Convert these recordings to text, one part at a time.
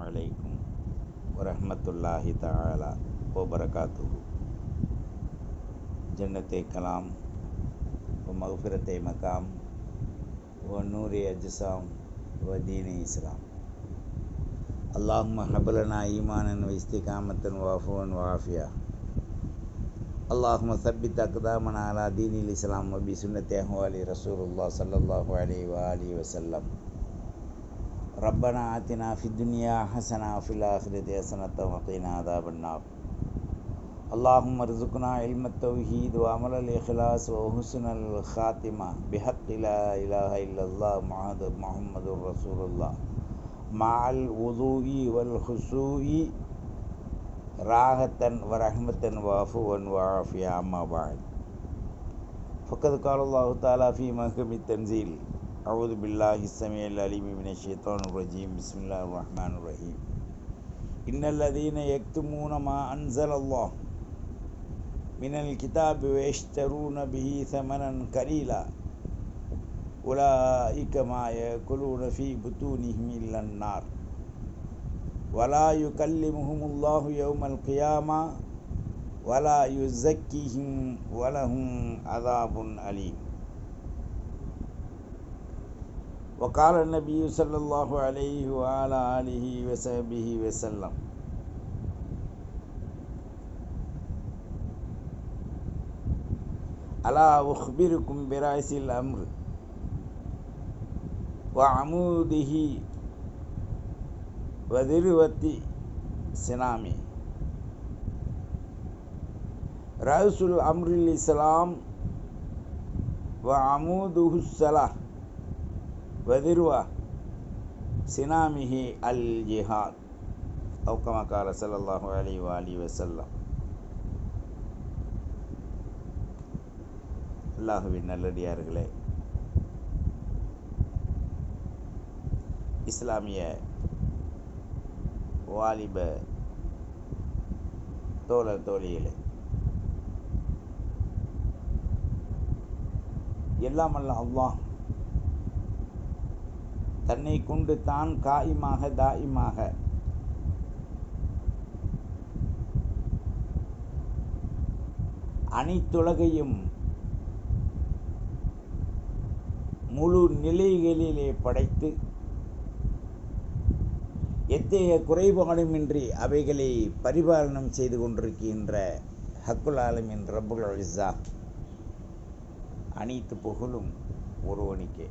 عليكم ورحمة الله تعالى وبركاته. جنة كلام ومغفرة مقام ونور أجسام ودين إسلام. اللهم هب لنا إيمانا واستقامة وعفوا وعافية. اللهم ثبت أقدامنا على دين الإسلام وبسنة أهوال رسول الله صلى الله عليه وآله وسلم. ربنا آتنا في الدنيا حسنة وفي الآخرة حسنة وقنا عذاب النار. اللهم ارزقنا علم التوحيد وعمل الإخلاص وحسن الخاتمة. بحق لا إله إلا الله محمد رسول الله. مع الوضوء والخشوع راحة ورحمة وعفوا وعافية. أما بعد. فقد قال الله تعالى في محكم التنزيل. أعوذ بالله السميع العليم من الشيطان الرجيم. بسم الله الرحمن الرحيم. إن الذين يكتمون ما أنزل الله من الكتاب ويشترون به ثمنا قليلا. أولئك ما يأكلون في بطونهم إلا النار. ولا يكلمهم الله يوم القيامة ولا يزكيهم ولهم عذاب أليم. وقال النبي صلى الله عليه وعلى آله وصحبه وسلم. ألا أخبركم برأس الأمر وعموده وذروة سنامه رأس الأمر الإسلام وعموده الصلاة. وذروة سنامه الجهاد أو كما قال صلى الله عليه وآله وسلم அல்லாஹுவின் நல்லடியார்களே இஸ்லாமிய வாலிப தோழர் தோழிகளே எல்லாம் அல்ல அல்லாஹ் தன்னை கொண்டு தான் காயுமாக தாயுமாக. அனைத்துலகையும் முழு நிலைகளிலே படைத்து எத்தகைய குறைபாடுமின்றி அவைகளை பரிபாலனம் செய்து கொண்டிருக்கின்ற ஹக்குல் ஆலமின் ரப்புல் அலிசா அனைத்து புகழும் ஒருவனுக்கே.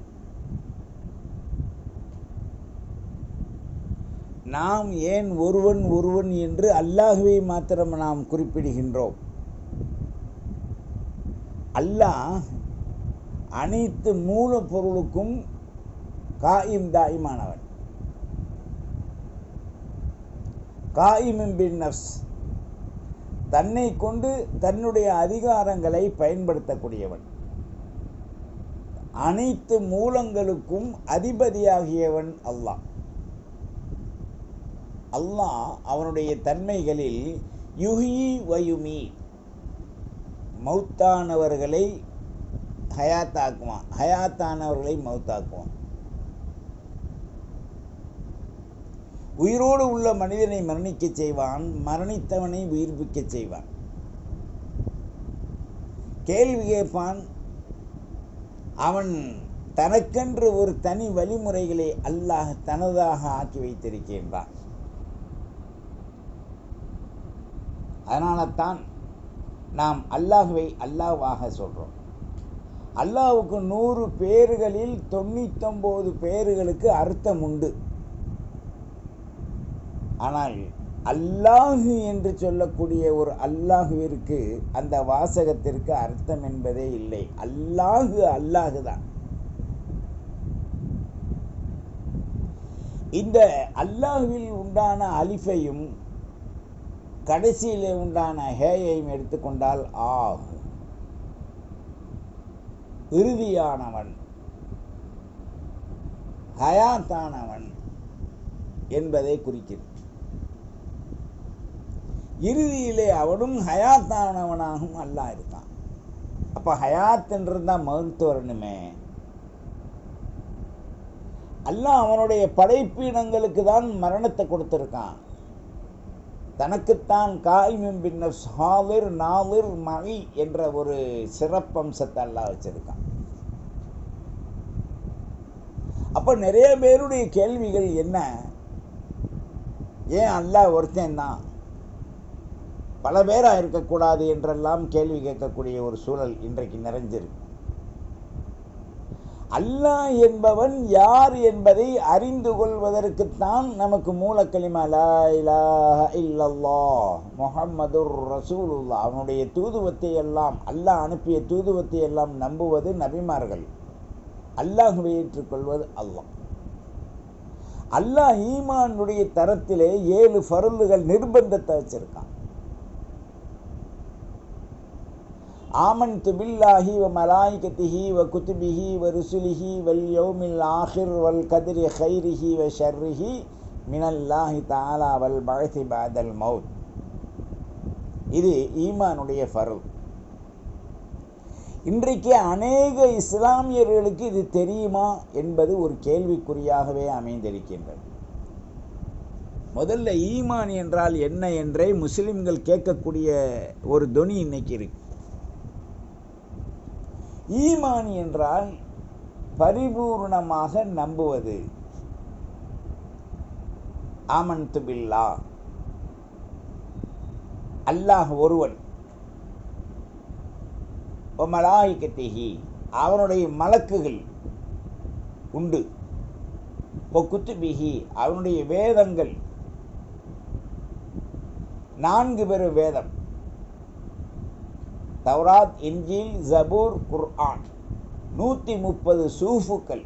நாம் ஏன் ஒருவன் ஒருவன் என்று அல்லாஹுவை மாத்திரம் நாம் குறிப்பிடுகின்றோம். அல்லாஹ் அனைத்து மூலப்பொருளுக்கும் காயும் தாயுமானவன். காயிமின் பின் தன்னை கொண்டு தன்னுடைய அதிகாரங்களை பயன்படுத்தக்கூடியவன். அனைத்து மூலங்களுக்கும் அதிபதியாகியவன் அல்லாஹ். அல்லாஹ் அவனுடைய தன்மைகளில் யுஹி வயுமி. மௌத்தானவர்களை ஹயாத்தாக்குவான். ஹயாத்தானவர்களை மௌத்தாக்குவான். உயிரோடு உள்ள மனிதனை மரணிக்க செய்வான். மரணித்தவனை உயிர்ப்பிக்க செய்வான். கேள்வி கேட்பான். அவன் தனக்கென்று ஒரு தனி வழிமுறைகளை அல்லாஹ் தனதாக ஆக்கி வைத்திருக்கின்றான். அதனால தான் நாம் அல்லாஹுவை அல்லாஹ்வாக சொல்கிறோம் அல்லாஹுக்கு நூறு பேர்களில் தொண்ணூத்தொம்பது பேர்களுக்கு அர்த்தம் உண்டு. ஆனால் அல்லாஹு என்று சொல்லக்கூடிய ஒரு அல்லாஹுவிற்கு அந்த வாசகத்திற்கு அர்த்தம் என்பதே இல்லை. அல்லாஹு அல்லாஹு தான். இந்த அல்லாஹுவில் உண்டான அலிஃபையும் கடைசியில் உண்டான ஹேயையும் எடுத்துக்கொண்டால் ஆகும் இறுதியானவன் ஹயாத்தானவன் என்பதை குறிக்கிறது. இறுதியிலே அவனும் ஹயாத்தானவனாகவும் அல்லா இருக்கான். அப்போ ஹயாத் என்றிருந்தால் மகிழ்த்து வரணுமே. அல்லாஹ் அவனுடைய படைப்பினங்களுக்கு தான் மரணத்தை கொடுத்துருக்கான். தனக்குத்தான் காய்மின் பின்ன சாலிர் நாலிர் மகி என்ற ஒரு சிறப்பம்சத்தை எல்லாம் வச்சிருக்கான். அப்போ நிறைய பேருடைய கேள்விகள் என்ன? ஏன் அல்லாஹ் ஒருத்தன் தான்? பல பேராக இருக்கக்கூடாது என்றெல்லாம் கேள்வி கேட்கக்கூடிய ஒரு சூழல் இன்றைக்கு நிறைஞ்சிருக்கு. அல்லாஹ் என்பவன் யார் என்பதை அறிந்து கொள்வதற்குத்தான் நமக்கு மூலக்கலிமா லா இலாஹ இல்லல்லாஹ் ரசூலுல்லா அவனுடைய தூதுவத்தை எல்லாம் அல்லாஹ் அனுப்பிய தூதுவத்தை எல்லாம் நம்புவது நபிமார்கள். அல்லாஹுவை ஏற்றுக்கொள்வது அல்லாஹ். அல்லாஹ் ஈமானுடைய தரத்திலே ஏழு பருந்துகள் நிர்பந்தத்தை வச்சிருக்கான். ஆமன்து பில்லாஹி வ மலாய்கத்திஹி வ குத்துபிஹி வ ருசுலிஹி வல் யோமில் ஆஹிர் வல் கதிரி ஹைரிஹி வ ஷர்ரிஹி மினல்லாஹி தாலா வல் பழசி பாதல் மவுத் இது ஈமானுடைய ஃபருள் இன்றைக்கு அநேக இஸ்லாமியர்களுக்கு இது தெரியுமா என்பது ஒரு கேள்விக்குறியாகவே அமைந்திருக்கின்றது. முதல்ல ஈமான் என்றால் என்ன என்றே முஸ்லிம்கள் கேட்கக்கூடிய ஒரு தொனி இன்னைக்கு இருக்கு. ஈமான் என்றால் பரிபூர்ணமாக நம்புவது. ஆமன்து பில்லா. அல்லாஹ் ஒருவன். மலாய்கத்திகி அவனுடைய மலக்குகள் உண்டு. குத்துபிகி அவனுடைய வேதங்கள். நான்கு பெரு வேதம். தௌராத் இன்ஜில் ஜபூர் குர்ஆன். நூற்றி முப்பது சூஃபுக்கள்.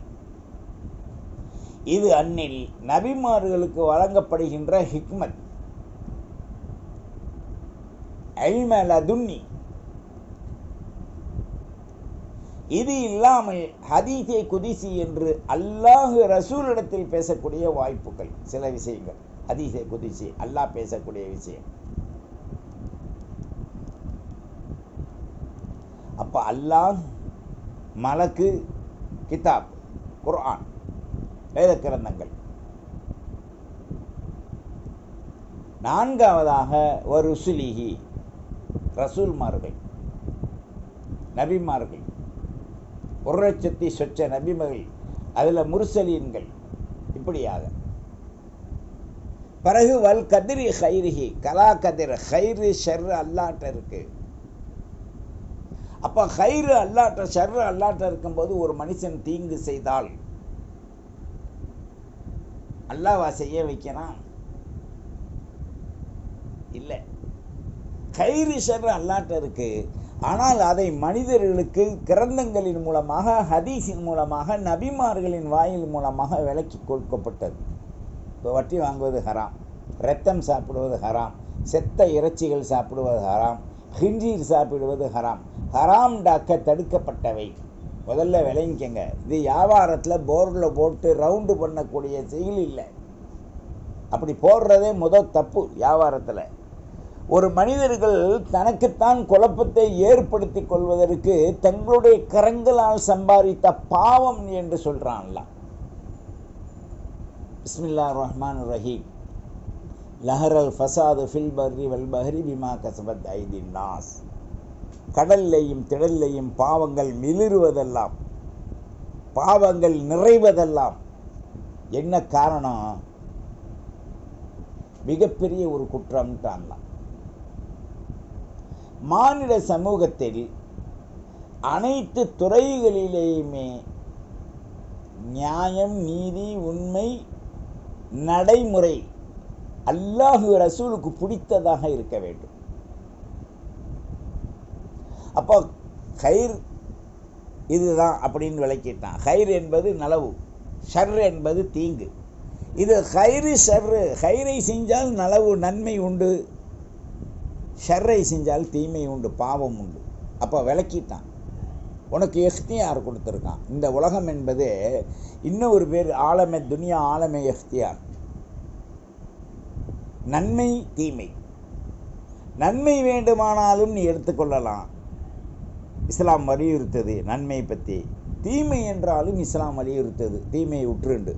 இது அன்னில் நபிமார்களுக்கு வழங்கப்படுகின்ற ஹிக்மத். அல்மலதுன்னி இது இல்லாமல் ஹதீஸே குதிசி என்று அல்லாஹு ரசூலிடத்தில் பேசக்கூடிய வாய்ப்புகள். சில விஷயங்கள். ஹதீஸே குதிசி அல்லாஹ் பேசக்கூடிய விஷயம் அப்போ அல்லாஹ் மலக்கு கிதாப் குர்ஆன் வேத கிரந்தங்கள். நான்காவதாக ஒரு ருசுலிஹி ரசூல்மார்கள் நபிமார்கள். ஒரு லட்சத்தி சொச்ச நபிமகள் அதில் முர்சலீன்கள் இப்படியாக. பிறகு வல் கதிரி ஹைரிஹி கலா கதிர் ஹைரு ஷெர் அல்லாட்ட இருக்கு. அப்போ ஹைரு அல்லாட்ட ஷர்ரு அல்லாட்ட இருக்கும்போது ஒரு மனுஷன் தீங்கு செய்தால் அல்லாவா செய்ய வைக்கிறான் இல்லை. கயிறு ஷர்ரு அல்லாட்ட இருக்கு. ஆனால் அதை மனிதர்களுக்கு கிரந்தங்களின் மூலமாக ஹதீஸின் மூலமாக நபிமார்களின் வாயில் மூலமாக விலக்கி கொடுக்கப்பட்டது. இப்போ வட்டி வாங்குவது ஹராம். ரத்தம் சாப்பிடுவது ஹராம். செத்த இறைச்சிகள் சாப்பிடுவது ஹராம். ஹிஞ்சீர் சாப்பிடுவது ஹராம். ஹராம் டாக்க தடுக்கப்பட்டவை. முதல்ல விளங்கிக்கங்க. இது வியாபாரத்தில் போர்டில் போட்டு ரவுண்டு பண்ணக்கூடிய செயல் இல்லை. அப்படி போடுறதே முதல் தப்பு வியாபாரத்தில். ஒரு மனிதர்கள் தனக்குத்தான் குழப்பத்தை ஏற்படுத்தி கொள்வதற்கு தங்களுடைய கரங்களால் சம்பாதித்த பாவம் என்று சொல்கிறான்ல பிஸ்மில்லா ரஹ்மான் ரஹீம். லஹரல் ஃபசாது ஃபில் பர்ரி வல் பஹரி பிமா கசபத் ஐதி நாஸ். கடல்லையும் திடல்லையும் பாவங்கள் மிளிருவதெல்லாம் பாவங்கள் நிறைவதெல்லாம் என்ன காரணம்? மிகப்பெரிய ஒரு குற்றம்ட்டான்லாம். மானிட சமூகத்தில் அனைத்து துறைகளிலேயுமே நியாயம் நீதி உண்மை நடைமுறை அல்லாஹு ரசூலுக்கு பிடித்ததாக இருக்க வேண்டும். அப்போ கயிர் இதுதான் அப்படின்னு விளக்கிட்டான். கயிர் என்பது நலவு ஷர் என்பது தீங்கு. இது கயிறு ஷர்ரு கயிறை செஞ்சால் நலவு நன்மை உண்டு. ஷர்ரை செஞ்சால் தீமை உண்டு பாவம் உண்டு. அப்போ விளக்கிட்டான். உனக்கு எஃப்தியார் கொடுத்துருக்கான். இந்த உலகம் என்பது இன்னொரு பேர் ஆலமே துனியா ஆலமே எஃப்தியார். நன்மை தீமை. நன்மை வேண்டுமானாலும் நீ எடுத்துக்கொள்ளலாம். இஸ்லாம் வலியுறுத்தது நன்மை பற்றி. தீமை என்றாலும் இஸ்லாம் வலியுறுத்தது. தீமையை உற்றுண்டு.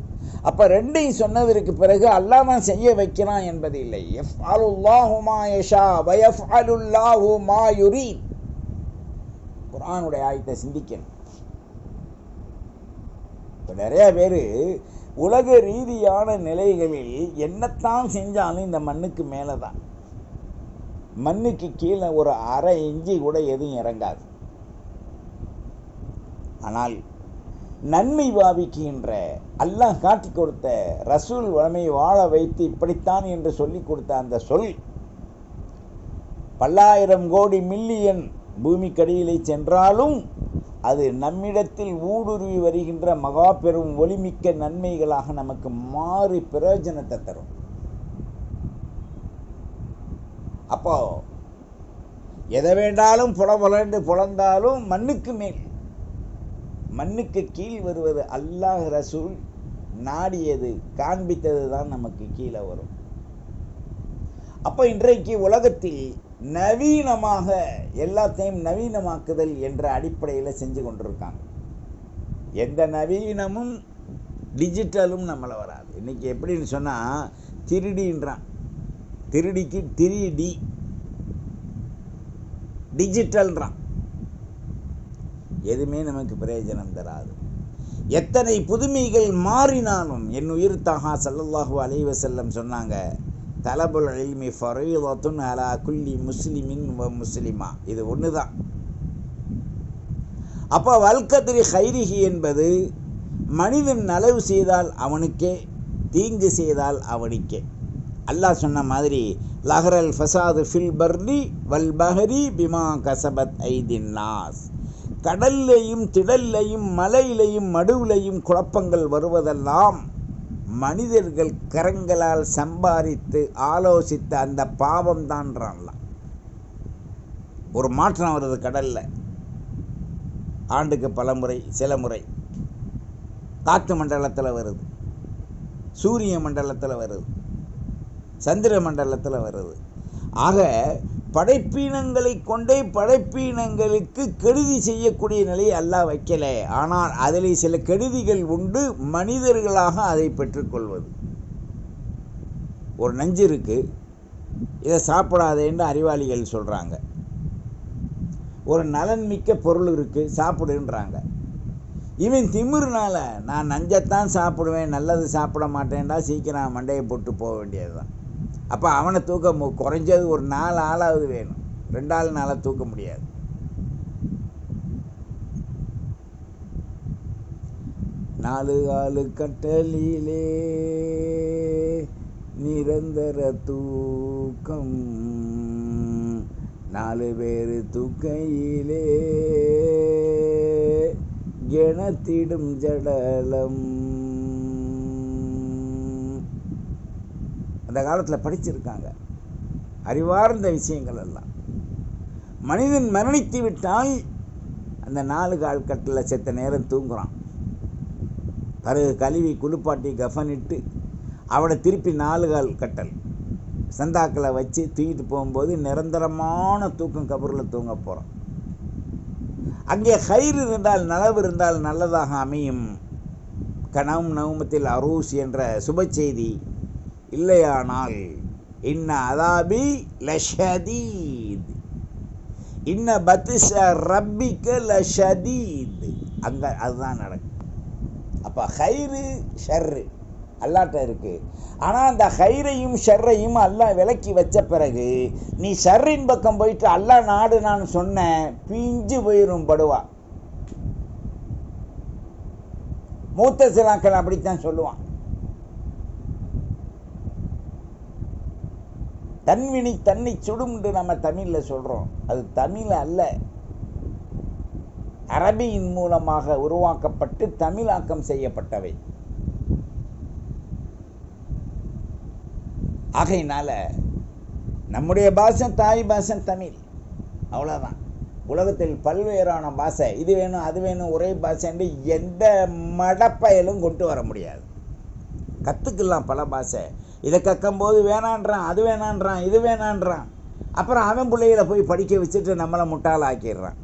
அப்போ ரெண்டையும் சொன்னதற்கு பிறகு அல்லாஹ் தான் செய்ய வைக்கிறான் என்பது இல்லை. யஃப்அலுல்லாஹு மா யஷா வயஃப் யஃப்அலுல்லாஹு மா யுரீத். குர்ஆனுடைய ஆயத்தை சிந்திக்கணும். இப்போ நிறைய பேர் உலக ரீதியான நிலைகளில் என்னத்தான் செஞ்சாலும் இந்த மண்ணுக்கு மேலே தான் மண்ணுக்கு கீழே ஒரு அரை இஞ்சி கூட எதுவும் இறங்காது. ஆனால் நன்மை பாவிக்கின்ற அல்லாஹ் காட்டி கொடுத்த ரசூல் வளமை வாழ வைத்து இப்படித்தான் என்று சொல்லி கொடுத்த அந்த சொல் பல்லாயிரம் கோடி மில்லியன் பூமிக்கடியிலே சென்றாலும் அது நம்மிடத்தில் ஊடுருவி வருகின்ற மகா பெரும் ஒளிமிக்க நன்மைகளாக நமக்கு மாறி பிரயோஜனத்தை தரும். அப்போ எதை வேண்டாலும் புல புலண்டு புலந்தாலும் மண்ணுக்கு மேல். மண்ணுக்கு கீழ் வருவது அல்லாஹ் ரசூல் நாடியது காண்பித்தது தான் நமக்கு கீழே வரும். அப்போ இன்றைக்கு உலகத்தில் நவீனமாக எல்லாத்தையும் நவீனமாக்குதல் என்ற அடிப்படையில் செஞ்சு கொண்டிருக்காங்க. எந்த நவீனமும் டிஜிட்டலும் நம்மளை வராது. இன்றைக்கி எப்படின்னு சொன்னால் திருடின்றான். திருடிக்கு திரிடி. டிஜிட்டல்ன்றான் எதுவுமே நமக்கு பிரயோஜனம் தராது. எத்தனை புதுமைகள் மாறினாலும் என் உயிர் தகா சல்லல்லாஹு அலைவ செல்லம் சொன்னாங்க தலபுல் இல்மி ஃபரீதத்துன் அலா குல்லி முஸ்லிமின் வ முஸ்லிமா. இது ஒன்று தான் அப்போ வல்கதிரி ஹைரிஹி என்பது மனிதன் நலவு செய்தால் அவனுக்கே தீங்கு செய்தால் அவனுக்கே. அல்லாஹ் சொன்ன மாதிரி லஹரல் ஃபசாது ஃபில் பர்லி வல் பஹரி பிமா கசபத் ஐதின் நாஸ். கடல்லையும் திடல்லையும் மலையிலையும் மடுவிலையும் குழப்பங்கள் வருவதெல்லாம் மனிதர்கள் கரங்களால் சம்பாதித்து ஆலோசித்த அந்த பாவம் தான்றான்லாம் ஒரு மாற்றம் வருது கடல்ல. ஆண்டுக்கு பல முறை சில முறை. காற்று மண்டலத்தில் வருது. சூரிய மண்டலத்தில் வருது. சந்திர மண்டலத்தில் வருது. ஆக படைப்பீனங்களை கொண்டே படைப்பீனங்களுக்கு கெடுதி செய்யக்கூடிய நிலையை அல்லாஹ் வைக்கலை. ஆனால் அதில் சில கெடுதிகள் உண்டு மனிதர்களாக அதை பெற்றுக்கொள்வது. ஒரு நஞ்சு இருக்குது இதை சாப்பிடாதேன்னு அறிவாளிகள் சொல்கிறாங்க ஒரு நலன் மிக்க பொருள் இருக்குது சாப்பிடுன்றாங்க. இவன் திமிருனால நான் நஞ்சத்தான் சாப்பிடுவேன் நல்லது சாப்பிட மாட்டேன்டா சீக்கிரம் மண்டையை போட்டு போக வேண்டியது தான் அப்போ அவனை தூக்க மு- குறைஞ்சது ஒரு நாலு ஆளாவது வேணும். ரெண்டாள் நாளாக தூக்க முடியாது. நாலு ஆளு கட்டலிலே நிரந்தர தூக்கம். நாலு பேர் தூக்கையிலே கெணத்திடும் ஜடலம். அந்த காலத்தில் படிச்சிருக்காங்க. அறிவார்ந்த விஷயங்கள் எல்லாம். மனிதன் மரணித்து விட்டால் அந்த நாலு கால் கட்டில் செத்த நேரம் தூங்குறான். பிறகு கழுவி குளிப்பாட்டி கஃனிட்டு அவனை திருப்பி நாலு கால் கட்டல். சந்தாக்களை வச்சு தூக்கிட்டு போகும்போது நிரந்தரமான தூக்கம் கபரில் தூங்க போகிறோம் அங்கே கயிறு இருந்தால் நலவு இருந்தால் நல்லதாக அமையும். கனவும் நவமத்தில் அரூஸ் என்ற சுப செய்தி இல்லையானால் இன்ன அதாபி லஷதீத். இன்ன பத்திஷ ரப்பிக்க லஷதீத். அங்கே அதுதான் நடக்கும். அப்போ ஹைரு ஷர்ரு. அல்லாட்ட இருக்கு. ஆனால் அந்த ஹைரையும் ஷர்ரையும் அல்லா விலக்கி வச்ச பிறகு நீ ஷர்ரின் பக்கம் போயிட்டு அல்லா நாடு நான் சொன்னேன் பிஞ்சு போயிரும் படுவா. மூத்த சிலாக்கள் அப்படித்தான் சொல்லுவான். தன்வினி தன்னை சுடும்னு நம்ம தமிழில் சொல்கிறோம் அது தமிழ் அல்ல. அரபியின் மூலமாக உருவாக்கப்பட்டு தமிழாக்கம் செய்யப்பட்டவை. ஆகையினால நம்முடைய பாஷை தாய் பாஷை தமிழ். அவ்வளோதான் உலகத்தில் பல்வேறான பாஷை இது வேணும் அது வேணும் ஒரே பாஷைன்னு எந்த மடப்பயலும் கொண்டு வர முடியாது. கற்றுக்கலாம் பல பாஷை. இதை கக்கும்போது வேணான்றான் அது வேணான்றான் இது வேணான்றான். அப்புறம் அவன் பிள்ளைகளை போய் படிக்க வச்சுட்டு நம்மளை முட்டாளாக்கிடுறான்.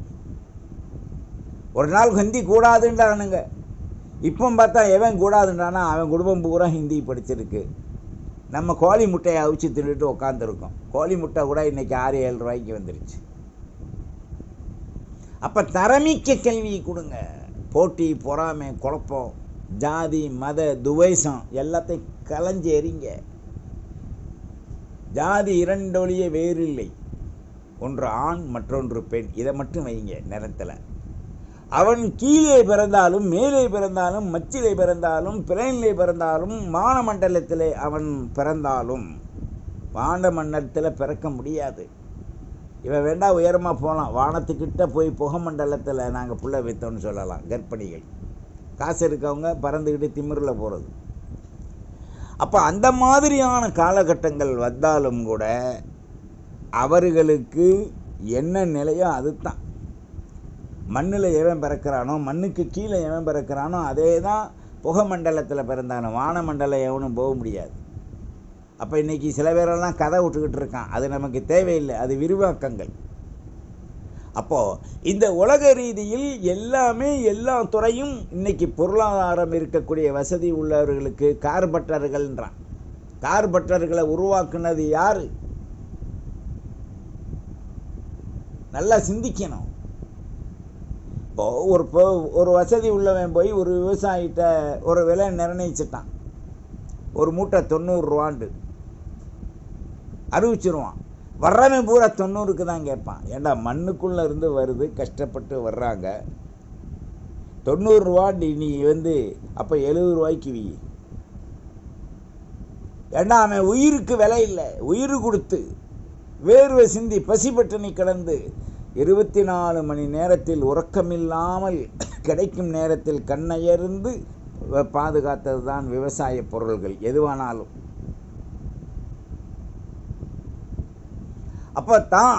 ஒரு நாள் ஹிந்தி கூடாதுன்றானுங்க. இப்போ பார்த்தா எவன் கூடாதுன்றானா அவன் குடும்பம் பூரா ஹிந்தி படிச்சிருக்கு. நம்ம கோழி முட்டையை அவிச்சு தின்னுட்டு உட்காந்துருக்கோம் கோழி முட்டை கூட இன்றைக்கி ஆறு ஏழு ரூபாய்க்கு வந்துருச்சு. அப்போ தரமிக்க கல்வி கொடுங்க. போட்டி பொறாமை குழப்பம் ஜாதி மத துவேஷம் எல்லாத்தையும் கலைஞ்சு எறிங்க ஜாதி இரண்டொழிய வேறில்லை. ஒன்று ஆண் மற்றொன்று பெண். இதை மட்டும் வைங்க நிறத்தில் அவன் கீழே பிறந்தாலும் மேலே பிறந்தாலும் மச்சிலே பிறந்தாலும் பிளனிலே பிறந்தாலும் வானமண்டலத்திலே அவன் பிறந்தாலும் வானமண்டலத்தில் பிறக்க முடியாது. இவன் வேண்டாம் உயரமாக போகலாம் வானத்துக்கிட்ட போய் புகமண்டலத்தில் நாங்கள் புள்ள வைத்தோம்னு சொல்லலாம் கர்ப்பிணிகள். காசு இருக்கவங்க பறந்துக்கிட்டு திமிரில் போகிறது அப்போ அந்த மாதிரியான காலகட்டங்கள் வந்தாலும் கூட அவர்களுக்கு என்ன நிலையோ அதுதான். மண்ணில் எவன் பிறக்கிறானோ மண்ணுக்கு கீழே எவன் பிறக்கிறானோ அதே தான் புகமண்டலத்தில் பிறந்தானோ வானமண்டலம் எவனும் போக முடியாது. அப்போ இன்றைக்கி சில பேரெல்லாம் கதை விட்டுக்கிட்டு இருக்கான். அது நமக்கு தேவையில்லை. அது விரிவாக்கங்கள். அப்போது இந்த உலக ரீதியில் எல்லாமே எல்லா துறையும் இன்னைக்கு பொருளாதாரம் இருக்கக்கூடிய வசதி உள்ளவர்களுக்கு கார்பட்டர்கள்ன்றான் கார்பட்டர்களை உருவாக்குனது யார்? நல்லா சிந்திக்கணும். இப்போ ஒரு ஒரு வசதி உள்ளவன் போய் ஒரு விவசாயிகிட்ட ஒரு விலை நிர்ணயிச்சிட்டான். ஒரு மூட்டை தொண்ணூறுரூவாண்டு அறிவிச்சிருவான். வர்றவன் பூரா தொண்ணூறுக்கு தான் கேட்பான். ஏண்டா மண்ணுக்குள்ளே இருந்து வருது கஷ்டப்பட்டு வர்றாங்க. தொண்ணூறுரூவா நீ வந்து அப்போ எழுபது ரூபாய்க்கு வி. ஏண்டா அவன் உயிருக்கு விலை இல்லை. உயிர் கொடுத்து வேர்வை சிந்தி பசிபட்டினி கடந்து இருபத்தி நாலு மணி நேரத்தில் உறக்கமில்லாமல் கிடைக்கும் நேரத்தில் கண்ணயர்ந்து வ- பாதுகாத்தது தான் விவசாய பொருள்கள். எதுவானாலும். அப்போ தான்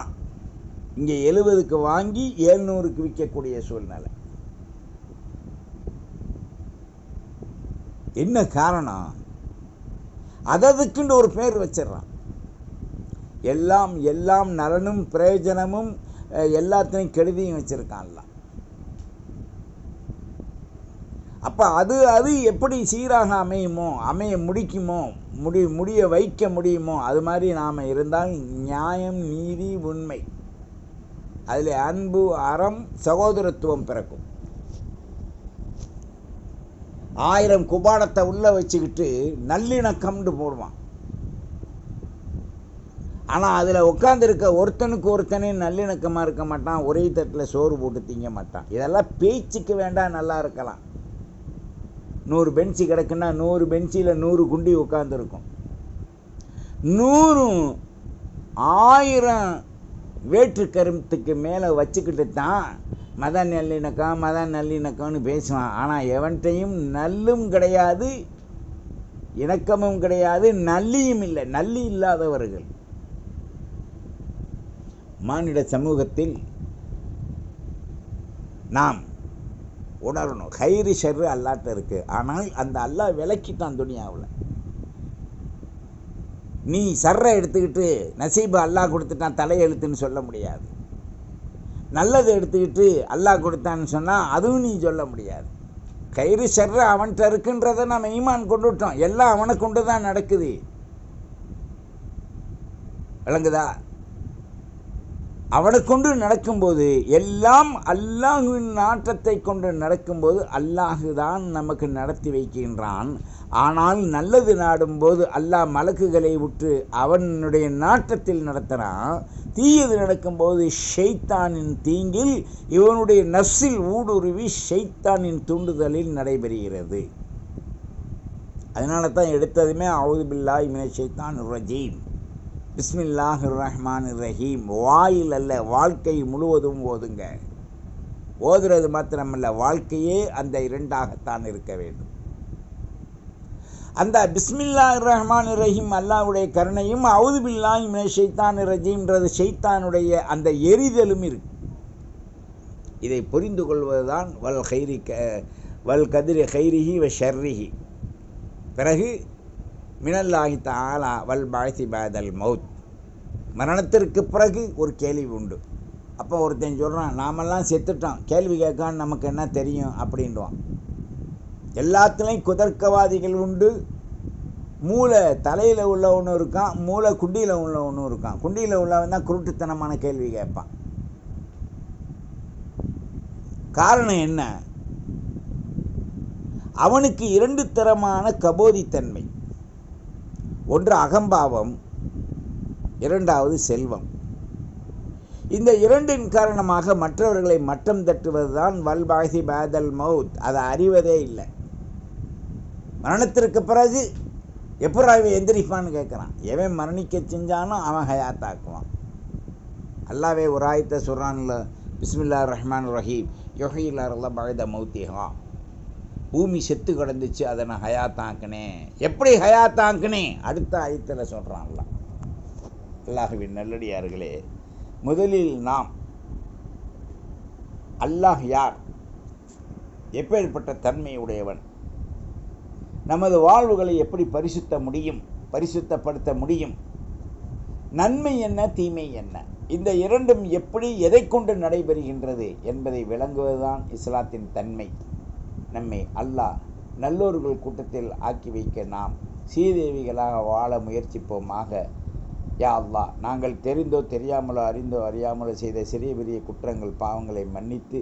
இங்கே எழுபதுக்கு வாங்கி ஏழ்நூறுக்கு விற்கக்கூடிய சூழ்நிலை. என்ன காரணம்? அததுக்குன்னு ஒரு பேர் வச்சிடுறான். எல்லாம் எல்லாம் நலனும் பிரயோஜனமும் அஹ், எல்லாத்தையும் கெடுதியும் வச்சுருக்கான்ல. அப்போ அது அது எப்படி சீராக அமையுமோ அமைய முடிக்குமோ முடி முடிய வைக்க முடியுமோ அது மாதிரி நாம் இருந்தால் நியாயம் நீதி உண்மை. அதில் அன்பு அறம் சகோதரத்துவம் பிறக்கும். ஆயிரம் குபாடத்தை உள்ள வச்சுக்கிட்டு நல்லிணக்கம்னு போடுவான். ஆனால் அதில் உட்காந்துருக்க ஒருத்தனுக்கு ஒருத்தனே நல்லிணக்கமாக இருக்க மாட்டான் ஒரே தட்டில் சோறு போட்டு திங்க மாட்டான். இதெல்லாம் பேச்சுக்கு வேண்டாம் நல்லா இருக்கலாம். நூறு பென்சி கிடக்குன்னா நூறு பென்சியில் நூறு குண்டி உட்காந்துருக்கும் நூறும் ஆயிரம் வேற்று கருத்துக்கு மேலே வச்சுக்கிட்டு தான் மத நல்லிணக்கம் மத நல்லிணக்கம்னு பேசுவான். ஆனால் எவன்கிட்டையும் நல்லும் கிடையாது இணக்கமும் கிடையாது நல்லியும் இல்லை. நல்லி இல்லாதவர்கள். மானிட சமூகத்தில் நாம் உணரணும். ஹைரி ஷர்ரு அல்லாட்ட இருக்கு. ஆனால் அந்த அல்லாஹ் விளக்கிட்டான் துணியாவில் நீ சர்ரை எடுத்துக்கிட்டு நசீபு அல்லாஹ் கொடுத்துட்டான் தலையெழுத்துன்னு சொல்ல முடியாது. நல்லது எடுத்துக்கிட்டு அல்லாஹ் கொடுத்தான்னு சொன்னால் அதுவும் நீ சொல்ல முடியாது. கயிறு சர்ற அவன்கிட்ட இருக்குன்றதை நம்ம ஈமான் கொண்டு விட்டோம். எல்லாம் அவனை கொண்டு தான் நடக்குது. விளங்குதா? அவனை கொண்டு நடக்கும்போது எல்லாம் அல்லாஹுவின் நாட்டத்தை கொண்டு நடக்கும்போது அல்லாஹு தான் நமக்கு நடத்தி வைக்கின்றான். ஆனால் நல்லது நாடும்போது அல்லாஹ் மலக்குகளை விட்டு அவனுடைய நாட்டத்தில் நடத்துகிறான் தீயது நடக்கும்போது ஷெய்தானின் தீங்கில் இவனுடைய நஃப்ஸில் ஊடுருவி ஷெய்தானின் தூண்டுதலில் நடைபெறுகிறது. அதனால தான் எடுத்ததுமே அவுதுபில்லா பில்லாஹி ஷெய்தான் ஷைத்தான் ரஜீம். பிஸ்மில்லாஹ் ரஹ்மான் ரஹீம் வாயில் அல்ல வாழ்க்கை முழுவதும் ஓதுங்க. ஓதுறது மாத்திரமல்ல வாழ்க்கையே அந்த இரண்டாகத்தான் இருக்க வேண்டும். அந்த பிஸ்மில்லா ரஹ்மான் ரஹீம் அல்லாவுடைய கருணையும் அவுது பில்லாஹி மின ஷைத்தான் ரஜீம்ன்றது ஷைத்தானுடைய அந்த எரிதலும் இருக்கு. இதை புரிந்து கொள்வதுதான் வல் ஹைரி க வல் கதிரி ஹைரிஹி வ ஷர்ரிஹி. பிறகு மினல்லாஹி தாலா வல் பாய்சி பாதல் மவுத் மரணத்திற்கு பிறகு ஒரு கேள்வி உண்டு. அப்போ ஒருத்தன் சொல்கிறான் நாமெல்லாம் செத்துட்டோம். கேள்வி கேட்கான்னு நமக்கு என்ன தெரியும்? அப்படின்வான் எல்லாத்துலேயும் குதர்க்கவாதிகள் உண்டு. மூளை தலையில் உள்ளவனும் இருக்கான் மூளை குண்டியில் உள்ள ஒன்று இருக்கான். குண்டியில் உள்ளவன் தான் குருட்டுத்தனமான கேள்வி கேட்பான். காரணம் என்ன? அவனுக்கு இரண்டு தரமான கபோதித்தன்மை. ஒன்று அகம்பாவம் இரண்டாவது செல்வம். இந்த இரண்டின் காரணமாக மற்றவர்களை மட்டம் தட்டுவதுதான் வல்பாகி பேதல் மவுத் அதை அறிவதே இல்லை. மரணத்திற்கு பிறகு எப்போ இவன் எந்திரிப்பான்னு கேட்குறான் எவன் மரணிக்க செஞ்சானோ அவன் ஹயாத்தாக்குவான் அல்லாவே ஒரு ஆயத்தை சொல்கிறான்ல பிஸ்மில்லா ரஹ்மான் ரஹீம் யொஹில் அரல பழுத மௌத்திஹா. பூமி செத்து கிடந்துச்சு அதை நான் ஹயாத்தாக்கினேன் எப்படி ஹயாத்தாக்கினேன் அடுத்த ஆயத்தில் சொல்கிறான்ல அல்லாஹுவின் நல்லடியார்களே முதலில் நாம் அல்லாஹ் யார்? எப்பேற்பட்ட தன்மையுடையவன்? நமது வாழ்வுகளை எப்படி பரிசுத்த முடியும் பரிசுத்தப்படுத்த முடியும்? நன்மை என்ன தீமை என்ன? இந்த இரண்டும் எப்படி எதை கொண்டு நடைபெறுகின்றது என்பதை விளங்குவதுதான் இஸ்லாத்தின் தன்மை. நம்மை அல்லாஹ் நல்லோர்கள் கூட்டத்தில் ஆக்கி வைக்க நாம் சீதேவிகளாக வாழ முயற்சிப்போமாக யா அல்லா நாங்கள் தெரிந்தோ தெரியாமலோ அறிந்தோ அறியாமலோ செய்த சிறிய பெரிய குற்றங்கள் பாவங்களை மன்னித்து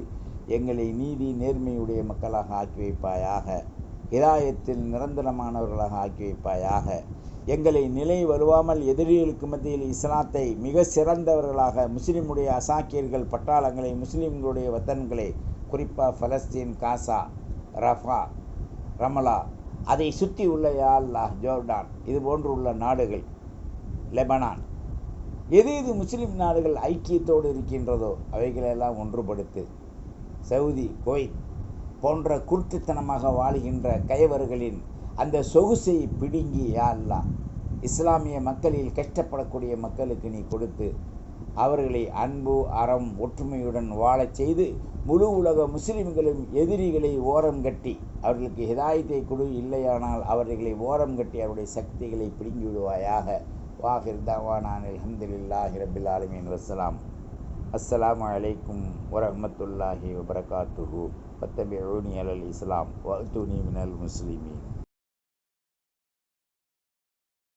எங்களை நீதி நேர்மையுடைய மக்களாக ஆக்கி வைப்பாயாக. இதாயத்தில் நிரந்தரமானவர்களாக ஆக்கி வைப்பாயாக. எங்களை நிலை வருவாமல் எதிரிகளுக்கு மத்தியில் இஸ்லாத்தை மிக சிறந்தவர்களாக முஸ்லிமுடைய அசாக்கியர்கள் பட்டாளங்களை முஸ்லிம்களுடைய வத்தன்களை குறிப்பாக பலஸ்தீன் காசா ரஃபா ரமலா அதை சுற்றி உள்ள யா அல்லாஹ் ஜோர்டான் இது போன்று உள்ள நாடுகள் லெபனான். எது எது முஸ்லீம் நாடுகள் ஐக்கியத்தோடு இருக்கின்றதோ அவைகளெல்லாம் ஒன்றுபடுத்து சவுதி குவைத் போன்ற குருட்டுத்தனமாக வாழ்கின்ற கயவர்களின் அந்த சொகுசை பிடுங்கி யா இஸ்லாமிய மக்களில் கஷ்டப்படக்கூடிய மக்களுக்கு நீ கொடுத்து அவர்களை அன்பு அறம் ஒற்றுமையுடன் வாழச் செய்து முழு உலக முஸ்லிம்களும் எதிரிகளை ஓரம் கட்டி அவர்களுக்கு ஹிதாயத்தை கொடு இல்லையானால் அவர்களை ஓரம் கட்டி அவருடைய சக்திகளை பிடுங்கி விடுவாயாக. வாஹிர் தாவானான் அலமதுல்லாஹி ரபில் ஆலமீன் வசலாம் அஸ்லாம் அலைக்கும் வரஹ்மத்துல்லாஹி வபரகாத்துஹு வத்தபிஊனி அலல் இஸ்லாம் வஅத்துனி மினல் முஸ்லிமீன்